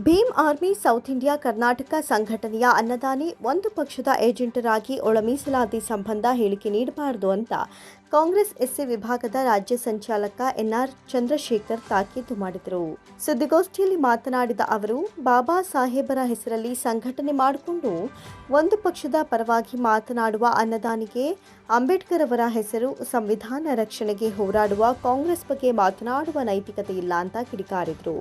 Bhim army south India Karnataka ಸಂಘಟನೆಯ ಅನ್ನದಾನಿ ಒಂದು ಪಕ್ಷದ ಏಜೆಂಟರಾಗಿ ಒಳಮೀಸಲಾತಿ ಸಂಬಂಧ ಹೇಳಿಕೆ ನೀಡಬಾರದು ಅಂತ ಕಾಂಗ್ರೆಸ್ ಎಸ್ಸಿ ವಿಭಾಗದ ರಾಜ್ಯ ಸಂಚಾಲಕ ಎನ್ಆರ್ ಚಂದ್ರಶೇಖರ್ ತಾಕೀತು ಮಾಡಿದರು. ಸುದ್ದಿಗೋಷ್ಠಿಯಲ್ಲಿ ಮಾತನಾಡಿದ ಅವರು, ಬಾಬಾ ಸಾಹೇಬರ ಹೆಸರಲ್ಲಿ ಸಂಘಟನೆ ಮಾಡಿಕೊಂಡು ಒಂದು ಪಕ್ಷದ ಪರವಾಗಿ ಮಾತನಾಡುವ ಅನ್ನದಾನಿಗೆ ಅಂಬೇಡ್ಕರ್ ಅವರ ಹೆಸರು ಸಂವಿಧಾನ ರಕ್ಷಣೆಗೆ ಹೋರಾಡುವ ಕಾಂಗ್ರೆಸ್ ಬಗ್ಗೆ ಮಾತನಾಡುವ ನೈತಿಕತೆ ಇಲ್ಲ ಅಂತ ಕಿಡಿಕಾರಿದರು.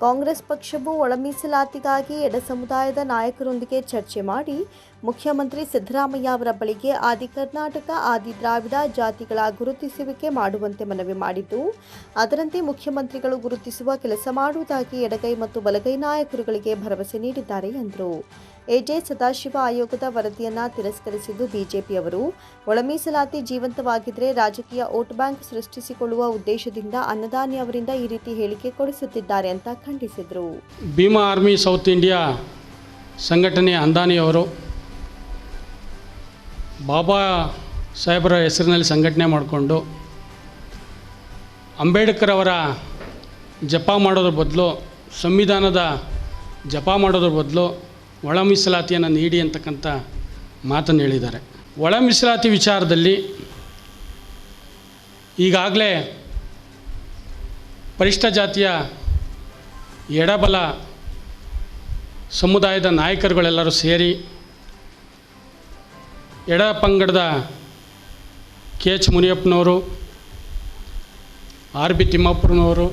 ಕಾಂಗ್ರೆಸ್ ಪಕ್ಷವು ಒಳಮೀಸಲಾತಿಗಾಗಿ ಎಡ ಸಮುದಾಯದ ನಾಯಕರೊಂದಿಗೆ ಚರ್ಚೆ ಮಾಡಿ ಮುಖ್ಯಮಂತ್ರಿ ಸಿದ್ದರಾಮಯ್ಯ ಅವರ ಬಳಿಗೆ ಆದಿ ಕರ್ನಾಟಕ, ಆದಿ ದ್ರಾವಿಡ ಜಾತಿಗಳ ಗುರುತಿಸುವಿಕೆ ಮಾಡುವಂತೆ ಮನವಿ ಮಾಡಿದ್ದು, ಅದರಂತೆ ಮುಖ್ಯಮಂತ್ರಿಗಳು ಗುರುತಿಸುವ ಕೆಲಸ ಮಾಡುವುದಾಗಿ ಎಡಗೈ ಮತ್ತು ಬಲಗೈ ನಾಯಕರುಗಳಿಗೆ ಭರವಸೆ ನೀಡಿದ್ದಾರೆ ಎಂದರು. ಎಜೆ ಸದಾಶಿವ ಆಯೋಗದ ವರದಿಯನ್ನು ತಿರಸ್ಕರಿಸಿದ್ದು ಬಿಜೆಪಿಯವರು ಒಳಮೀಸಲಾತಿ ಜೀವಂತವಾಗಿದ್ದರೆ ರಾಜಕೀಯ ವೋಟ್ ಬ್ಯಾಂಕ್ ಸೃಷ್ಟಿಸಿಕೊಳ್ಳುವ ಉದ್ದೇಶದಿಂದ ಅನ್ನದಾನಿ ಅವರಿಂದ ಈ ರೀತಿ ಹೇಳಿಕೆ ಕೊಡಿಸುತ್ತಿದ್ದಾರೆ ಅಂತ ಖಂಡಿಸಿದರು. ಭೀಮಾ ಆರ್ಮಿ ಸೌತ್ ಇಂಡಿಯಾ ಸಂಘಟನೆಯ ಅಂದಾನಿಯವರು, ಬಾಬಾ ಸಾಹೇಬರ ಹೆಸರಿನಲ್ಲಿ ಸಂಘಟನೆ ಮಾಡಿಕೊಂಡು ಅಂಬೇಡ್ಕರ್ ಅವರ ಜಪ ಮಾಡೋದ್ರ ಬದಲು, ಸಂವಿಧಾನದ ಜಪ ಮಾಡೋದ್ರ ಬದಲು ಒಳ ಮೀಸಲಾತಿಯನ್ನು ನೀಡಿ ಅಂತಕ್ಕಂಥ ಮಾತನ್ನು ಹೇಳಿದ್ದಾರೆ. ಒಳ ಮೀಸಲಾತಿ ವಿಚಾರದಲ್ಲಿ ಈಗಾಗಲೇ ಪರಿಷ್ಠ ಜಾತಿಯ ಎಡಬಲ ಸಮುದಾಯದ ನಾಯಕರುಗಳೆಲ್ಲರೂ ಸೇರಿ ಎಡ ಪಂಗಡದ ಕೆ ಎಚ್ ಮುನಿಯಪ್ಪನವರು, ಆರ್ ಬಿ ತಿಮ್ಮಪ್ಪನವರು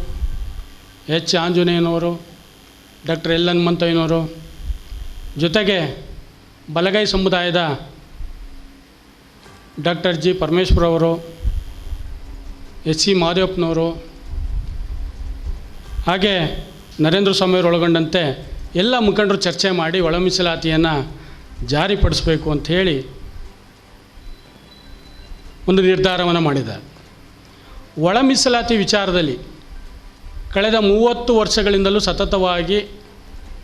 ಎಚ್ ಆಂಜನೇಯನವರು, ಡಾಕ್ಟರ್ ಎಲ್ ಹನುಮಂತಯ್ಯನವರು ಜೊತೆಗೆ ಬಲಗೈ ಸಮುದಾಯದ ಡಾಕ್ಟರ್ ಜಿ ಪರಮೇಶ್ವರ್ ಅವರು ಎಚ್ ಸಿ ಮಾದೇವಪ್ಪನವರು, ಹಾಗೆ ನರೇಂದ್ರ ಸ್ವಾಮಿಯವರು ಒಳಗೊಂಡಂತೆ ಎಲ್ಲ ಮುಖಂಡರು ಚರ್ಚೆ ಮಾಡಿ ಒಳ ಮೀಸಲಾತಿಯನ್ನು ಜಾರಿಪಡಿಸಬೇಕು ಅಂತ ಹೇಳಿ ಒಂದು ನಿರ್ಧಾರವನ್ನು ಮಾಡಿದ. ಒಳ ಮೀಸಲಾತಿ ವಿಚಾರದಲ್ಲಿ ಕಳೆದ ಮೂವತ್ತು ವರ್ಷಗಳಿಂದಲೂ ಸತತವಾಗಿ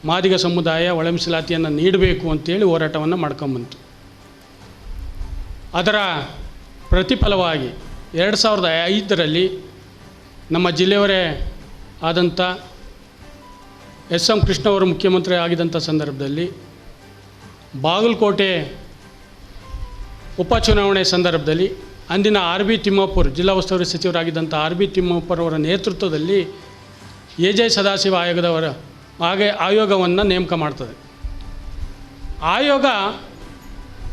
ಮಾದಿಗ ಸಮುದಾಯ ಒಳ ಮೀಸಲಾತಿಯನ್ನು ನೀಡಬೇಕು ಅಂತೇಳಿ ಹೋರಾಟವನ್ನು ಮಾಡ್ಕೊಂಬಂತು ಅದರ ಪ್ರತಿಫಲವಾಗಿ ಎರಡು ಸಾವಿರದ ಐದರಲ್ಲಿ ನಮ್ಮ ಜಿಲ್ಲೆಯವರೇ ಆದಂಥ ಎಸ್ ಎಂ ಕೃಷ್ಣ ಅವರು ಮುಖ್ಯಮಂತ್ರಿ ಆಗಿದ್ದಂಥ ಸಂದರ್ಭದಲ್ಲಿ ಬಾಗಲಕೋಟೆ ಉಪಚುನಾವಣೆ ಸಂದರ್ಭದಲ್ಲಿ ಅಂದಿನ ಆರ್ ಬಿ ತಿಮ್ಮಾಪುರ್ ಜಿಲ್ಲಾ ಉಸ್ತುವಾರಿ ಸಚಿವರಾಗಿದ್ದಂಥ ಆರ್ ಬಿ ತಿಮ್ಮಾಪುರ್ ಅವರ ನೇತೃತ್ವದಲ್ಲಿ ಎ ಜೆ ಸದಾಶಿವ ಆಯೋಗದವರ ಹಾಗೆ ಆಯೋಗವನ್ನು ನೇಮಕ ಮಾಡ್ತದೆ. ಆಯೋಗ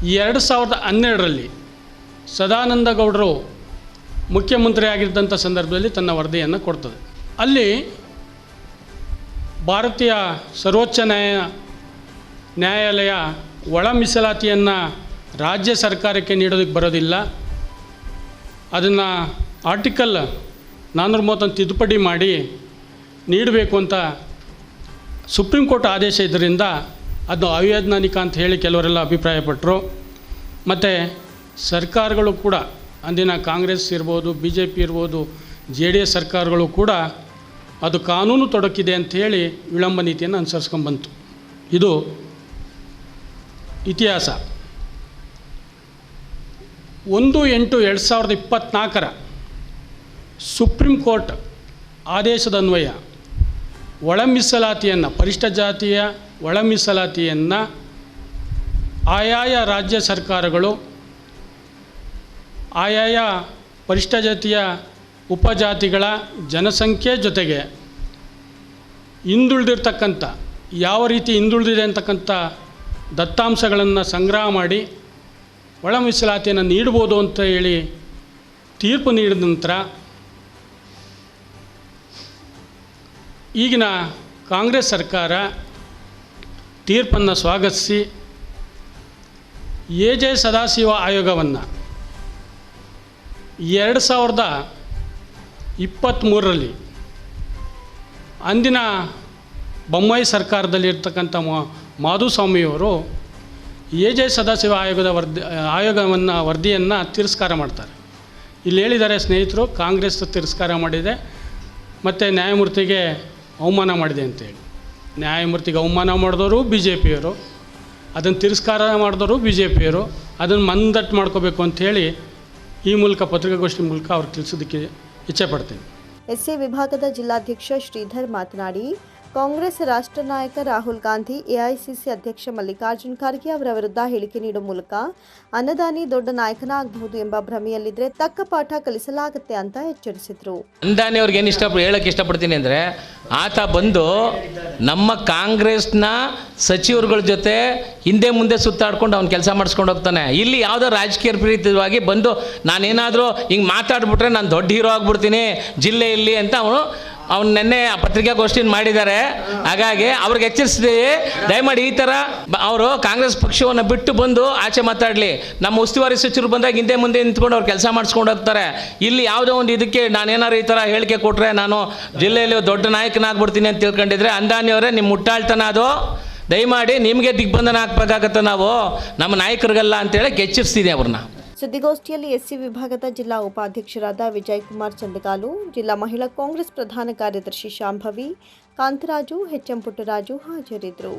ಎರಡು ಸಾವಿರದ ಹನ್ನೆರಡರಲ್ಲಿ ಸದಾನಂದ ಗೌಡರು ಮುಖ್ಯಮಂತ್ರಿ ಆಗಿದ್ದಂಥ ಸಂದರ್ಭದಲ್ಲಿ ತನ್ನ ವರದಿಯನ್ನು ಕೊಡ್ತದೆ. ಅಲ್ಲಿ ಭಾರತೀಯ ಸರ್ವೋಚ್ಚ ನ್ಯಾಯ ನ್ಯಾಯಾಲಯ ಒಳ ಮೀಸಲಾತಿಯನ್ನು ರಾಜ್ಯ ಸರ್ಕಾರಕ್ಕೆ ನೀಡೋದಕ್ಕೆ ಬರೋದಿಲ್ಲ. ಅದನ್ನು ಆರ್ಟಿಕಲ್ ನಾನ್ನೂರ ಮೂವತ್ತೊಂದು ತಿದ್ದುಪಡಿ ಮಾಡಿ ನೀಡಬೇಕು ಅಂತ ಸುಪ್ರೀಂ ಕೋರ್ಟ್ ಆದೇಶ ಇದರಿಂದ ಅದು ಅವೈಜ್ಞಾನಿಕ ಅಂತ ಹೇಳಿ ಕೆಲವರೆಲ್ಲ ಅಭಿಪ್ರಾಯಪಟ್ಟರು ಮತ್ತು ಸರ್ಕಾರಗಳು ಕೂಡ, ಅಂದಿನ ಕಾಂಗ್ರೆಸ್ ಇರ್ಬೋದು ಬಿ ಜೆ ಪಿ ಇರ್ಬೋದು, ಜೆ ಡಿ ಎಸ್ ಸರ್ಕಾರಗಳು ಕೂಡ ಅದು ಕಾನೂನು ತೊಡಕಿದೆ ಅಂಥೇಳಿ ವಿಳಂಬ ನೀತಿಯನ್ನು ಅನುಸರಿಸ್ಕೊಂಡ್ಬಂತು ಇದು ಇತಿಹಾಸ. ಒಂದು ಎಂಟು ಎರಡು ಸಾವಿರದ ಇಪ್ಪತ್ತ್ನಾಲ್ಕರ ಸುಪ್ರೀಂ ಕೋರ್ಟ್ ಆದೇಶದನ್ವಯ ಒಳ ಮೀಸಲಾತಿಯನ್ನು ಪರಿಷ್ಠ ಜಾತಿಯ ಒಳ ಮೀಸಲಾತಿಯನ್ನು ಆಯಾಯ ರಾಜ್ಯ ಸರ್ಕಾರಗಳು, ಆಯಾಯ ಪರಿಷ್ಠ ಜಾತಿಯ ಉಪಜಾತಿಗಳ ಜನಸಂಖ್ಯೆ ಜೊತೆಗೆ ಹಿಂದುಳಿದಿರ್ತಕ್ಕಂಥ, ಯಾವ ರೀತಿ ಹಿಂದುಳಿದಿದೆ ಅಂತಕ್ಕಂಥ ದತ್ತಾಂಶಗಳನ್ನು ಸಂಗ್ರಹ ಮಾಡಿ ಒಳ ಮೀಸಲಾತಿಯನ್ನು ನೀಡ್ಬೋದು ಅಂತ ಹೇಳಿ ತೀರ್ಪು ನೀಡಿದ ನಂತರ ಈಗಿನ ಕಾಂಗ್ರೆಸ್ ಸರ್ಕಾರ ತೀರ್ಪನ್ನು ಸ್ವಾಗತಿಸಿ ಎ ಜೆ ಸದಾಶಿವ ಆಯೋಗವನ್ನು ಎರಡು ಸಾವಿರದ ಇಪ್ಪತ್ತ್ಮೂರರಲ್ಲಿ ಅಂದಿನ ಬೊಮ್ಮಾಯಿ ಸರ್ಕಾರದಲ್ಲಿರ್ತಕ್ಕಂಥ ಮಾಧುಸ್ವಾಮಿಯವರು ಎ ಜೆ ಸದಾಶಿವ ಆಯೋಗದ ವರ್ದಿ ಆಯೋಗವನ್ನು, ವರದಿಯನ್ನು ತಿರಸ್ಕಾರ ಮಾಡ್ತಾರೆ. ಇಲ್ಲಿ ಹೇಳಿದ್ದಾರೆ ಸ್ನೇಹಿತರು, ಕಾಂಗ್ರೆಸ್ ತಿರಸ್ಕಾರ ಮಾಡಿದೆ, ಮತ್ತು ನ್ಯಾಯಮೂರ್ತಿಗೆ ಅವಮಾನ ಮಾಡಿದೆ ಅಂತೇಳಿ ನ್ಯಾಯಮೂರ್ತಿಗೆ ಅವಮಾನ ಮಾಡಿದವರು ಬಿ ಜೆ ಪಿಯವರು ಅದನ್ನು ತಿರಸ್ಕಾರ ಮಾಡಿದವರು ಬಿ ಜೆ ಪಿಯವರು ಅದನ್ನು ಮಂದಟ್ಟು ಮಾಡ್ಕೋಬೇಕು ಅಂಥೇಳಿ ಈ ಮೂಲಕ ಪತ್ರಿಕಾಗೋಷ್ಠಿ ಮೂಲಕ ಅವ್ರು ತಿಳಿಸೋದಕ್ಕೆ ಇಚ್ಛೆ ಪಡ್ತೀನಿ. ಎಸ್ಸಿ ವಿಭಾಗದ ಜಿಲ್ಲಾಧ್ಯಕ್ಷ ಶ್ರೀಧರ್ ಮಾತನಾಡಿ ಕಾಂಗ್ರೆಸ್ ರಾಷ್ಟ್ರ ನಾಯಕ ರಾಹುಲ್ ಗಾಂಧಿ, ಎಐಸಿಸಿ ಅಧ್ಯಕ್ಷ ಮಲ್ಲಿಕಾರ್ಜುನ್ ಖರ್ಗೆ ಅವರ ವಿರುದ್ಧ ಹೇಳಿಕೆ ನೀಡುವ ಮೂಲಕ ಅನ್ನದಾನಿ ದೊಡ್ಡ ನಾಯಕನಾಗಬಹುದು ಎಂಬ ಭ್ರಮೆಯಲ್ಲಿದ್ರೆ ತಕ್ಕ ಪಾಠ ಕಲಿಸಲಾಗುತ್ತೆ ಅಂತ ಎಚ್ಚರಿಸಿದ್ರು. ಅನ್ನದಾನಿ ಅವ್ರಿಗೆ ಏನು ಇಷ್ಟ ಹೇಳಕ್ಕೆ ಇಷ್ಟಪಡ್ತೀನಿ ಅಂದರೆ ಆತ ಬಂದು ನಮ್ಮ ಕಾಂಗ್ರೆಸ್ನ ಸಚಿವರುಗಳ ಜೊತೆ ಹಿಂದೆ ಮುಂದೆ ಸುತ್ತಾಡ್ಕೊಂಡು ಅವ್ನು ಕೆಲಸ ಮಾಡಿಸ್ಕೊಂಡು ಹೋಗ್ತಾನೆ. ಇಲ್ಲಿ ಯಾವುದೋ ರಾಜಕೀಯ ಪ್ರೀತವಾಗಿ ಬಂದು ನಾನೇನಾದರೂ ಹಿಂಗೆ ಮಾತಾಡ್ಬಿಟ್ರೆ ನಾನು ದೊಡ್ಡ ಹೀರೋ ಆಗ್ಬಿಡ್ತೀನಿ ಜಿಲ್ಲೆಯಲ್ಲಿ ಅಂತ ಅವನು ಅವ್ನು ನಿನ್ನೆ ಪತ್ರಿಕಾಗೋಷ್ಠಿನ ಮಾಡಿದ್ದಾರೆ. ಹಾಗಾಗಿ ಅವ್ರಿಗೆ ಎಚ್ಚರಿಸ್ತೀವಿ. ದಯಮಾಡಿ ಈ ಥರ ಅವರು ಕಾಂಗ್ರೆಸ್ ಪಕ್ಷವನ್ನು ಬಿಟ್ಟು ಬಂದು ಆಚೆ ಮಾತಾಡಲಿ. ನಮ್ಮ ಉಸ್ತುವಾರಿ ಸಚಿವರು ಬಂದಾಗ ಹಿಂದೆ ಮುಂದೆ ನಿಂತ್ಕೊಂಡು ಅವ್ರು ಕೆಲಸ ಮಾಡಿಸ್ಕೊಂಡು ಹೋಗ್ತಾರೆ. ಇಲ್ಲಿ ಯಾವುದೋ ಒಂದು ಇದಕ್ಕೆ ನಾನೇನಾದ್ರು ಈ ಥರ ಹೇಳಿಕೆ ಕೊಟ್ಟರೆ ನಾನು ಜಿಲ್ಲೆಯಲ್ಲಿ ದೊಡ್ಡ ನಾಯಕನಾಗ್ಬಿಡ್ತೀನಿ ಅಂತ ತಿಳ್ಕೊಂಡಿದ್ರೆ ಅಂದಾನಿಯವರೇ ನಿಮ್ಮ ಮುಟ್ಟಾಳ್ತನ ಅದು. ದಯಮಾಡಿ ನಿಮಗೆ ದಿಗ್ಬಂಧನ ಹಾಕ್ಬೇಕಾಗತ್ತೆ ನಾವು. ನಮ್ಮ ನಾಯಕರಿಗಲ್ಲ ಅಂತೇಳಿ ಎಚ್ಚರಿಸ್ತೀನಿ ಅವ್ರನ್ನ ಸುದ್ದಿಗೋಷ್ಠಿಯಲ್ಲಿ ಎಸ್ಸಿ ವಿಭಾಗದ ಜಿಲ್ಲಾ ಉಪಾಧ್ಯಕ್ಷರಾದ ವಿಜಯ್ ಕುಮಾರ್ ಚಂದಗಾಲು, ಜಿಲ್ಲಾ ಮಹಿಳಾ ಕಾಂಗ್ರೆಸ್ ಪ್ರಧಾನ ಕಾರ್ಯದರ್ಶಿ ಶಾಂಭವಿ, ಕಾಂತರಾಜು, ಎಚ್ಎಂ ಪುಟ್ಟರಾಜು ಹಾಜರಿದ್ದರು.